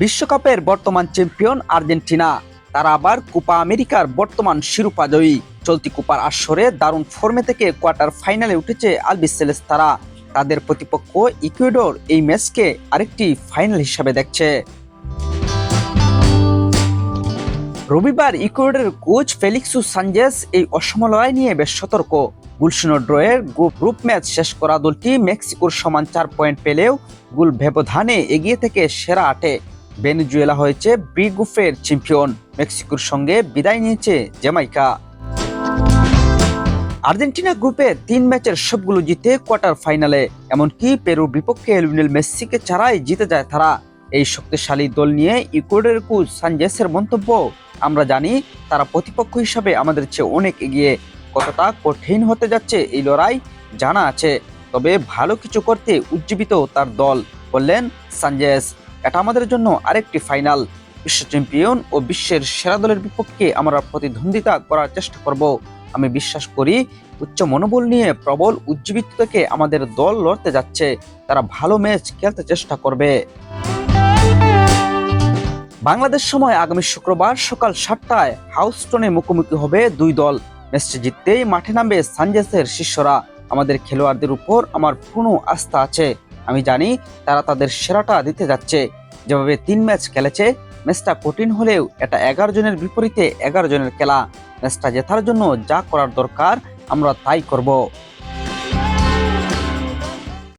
বিশ্বকাপের বর্তমান champion Argentina. তারা আবার কোপা আমেরিকার বর্তমান শিরোপা জয়ী। চলতি কোপার আসরে দারুণ ফর্মে থেকে কোয়ার্টার ফাইনালে উঠেছে আলবিসেলেস তারা তাদের প্রতিপক্ষ ইকুয়েডর এই ম্যাচকে আরেকটি ফাইনাল হিসাবে দেখছে। রবিবার ইকুয়েডরের কোচ ফেলিক্সু সানজেস এই অসম লড়াই নিয়ে বেশ সতর্ক। গুলশূন্য ড্রয়ের গ্রুপ গ্রুপ ম্যাচ শেষ করা দলটি মেক্সিকোর সমান চার পয়েন্ট পেলেও গুল ব্যবধানে এগিয়ে থেকে সেরা আটে। ভেনেজুয়েলা হয়েছে বি গ্রুপের চ্যাম্পিয়ন। মেক্সিকোর সঙ্গে বিদায় নিয়েছে জ্যামাইকা। আর্জেন্টিনা গ্রুপে তিন ম্যাচের সবগুলো জিতে কোয়ার্টার ফাইনালে, এমনকি পেরুর বিপক্ষে লিওনেল মেসিকে ছাড়াই জিতে যায় তারা। এই শক্তিশালী দল নিয়ে ইকুয়েডরের কোচ সানজেসের মন্তব্য। আমরা জানি, তারা প্রতিপক্ষ হিসাবে আমাদের চেয়ে অনেক এগিয়ে। কতটা কঠিন হতে যাচ্ছে এই লড়াই জানা আছে, তবে ভালো কিছু করতে উজ্জীবিত তার দল, বললেন সানজেস এটা আমাদের জন্য আরেকটি ফাইনাল বিশ্ব চ্যাম্পিয়ন ও বিশ্বের সেরা দলের বিপক্ষে আমরা প্রতিদ্বন্দ্বিতা করার চেষ্টা করব। আমি বিশ্বাস করি উচ্চ মনোবল নিয়ে প্রবল উজ্জীবিত থেকে আমাদের দল লড়তে যাচ্ছে। তারা ভালো ম্যাচ খেলতে চেষ্টা করবে। বাংলাদেশ সময় আগামী শুক্রবার সকাল সাতটায় হাউস্টনে মুখোমুখি হবে দুই দল। ম্যাচটি জিততেই মাঠে নামবে সানজেসের শিষ্যরা। আমাদের খেলোয়াড়দের উপর আমার পূর্ণ আস্থা আছে। আমি জানি তারা তাদের সেরাটা দিতে যাচ্ছে। যেভাবে তিন ম্যাচ খেলেছে, ম্যাচটা কঠিন হলেও এটা এগারো জনের বিপরীতে এগারো জনের খেলা। ম্যাচটা জেতার জন্য যা করার দরকার, আমরা তাই করব।